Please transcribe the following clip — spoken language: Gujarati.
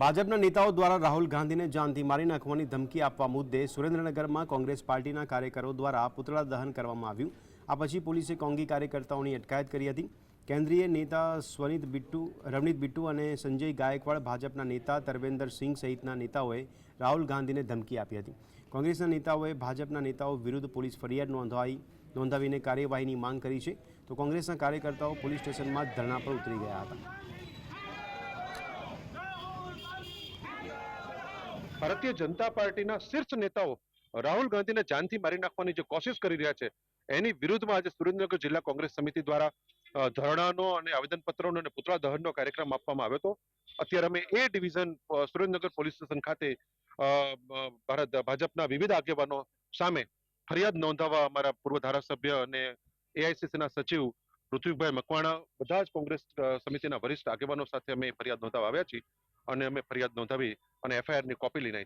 ભાજપના નેતાઓ દ્વારા રાહુલ ગાંધીને જાનથી મારી નાખવાની ધમકી આપવા મુદ્દે સુરેન્દ્રનગરમાં કોંગ્રેસ પાર્ટીના કાર્યકરો દ્વારા પુતળા દહન કરવામાં આવ્યું. આ પછી પોલીસે કોંગી કાર્યકર્તાઓની અટકાયત કરી હતી. કેન્દ્રીય નેતા સ્વનિત બિટ્ટુ, રવનીત બિટ્ટુ અને સંજય ગાયકવાડ ભાજપના નેતા તરવેન્દર સિંહ સહિતના નેતાઓએ રાહુલ ગાંધીને ધમકી આપી હતી. કોંગ્રેસના નેતાઓએ ભાજપના નેતાઓ વિરુદ્ધ પોલીસ ફરિયાદ નોંધાઈ નોંધાવીને કાર્યવાહીની માંગ કરી છે. તો કોંગ્રેસના કાર્યકર્તાઓ પોલીસ સ્ટેશનમાં ધરણા પર ઉતરી ગયા હતા. ભારતીય જનતા પાર્ટીના શીર્ષ નેતાઓ રાહુલ ગાંધીને જાનથી મારી નાખવાની જે કોશિશ કરી રહ્યા છે, એની વિરુદ્ધમાં આજે સુરેન્દ્રનગર જિલ્લા કોંગ્રેસ સમિતિ દ્વારા ધરણાનો અને આવેદનપત્રોનો અને પુતળા દહનનો કાર્યક્રમ આપવામાં આવ્યો હતો. અત્યારે અમે એ ડિવિઝન સુરેન્દ્રનગર પોલીસ સ્ટેશન ખાતે ભારત, ભાજપના વિવિધ આગેવાનો સામે ફરિયાદ નોંધાવવા અમારા પૂર્વ ધારાસભ્ય અને એઆઈસીસીના સચિવ પૃથ્વીભાઈ મકવાણા, બધા જ કોંગ્રેસ સમિતિના વરિષ્ઠ આગેવાનો સાથે અમે ફરિયાદ નોંધાવવા આવ્યા છીએ. અને અમે ફરિયાદ નોંધાવી અને એફઆઈઆરની કોપી લઈને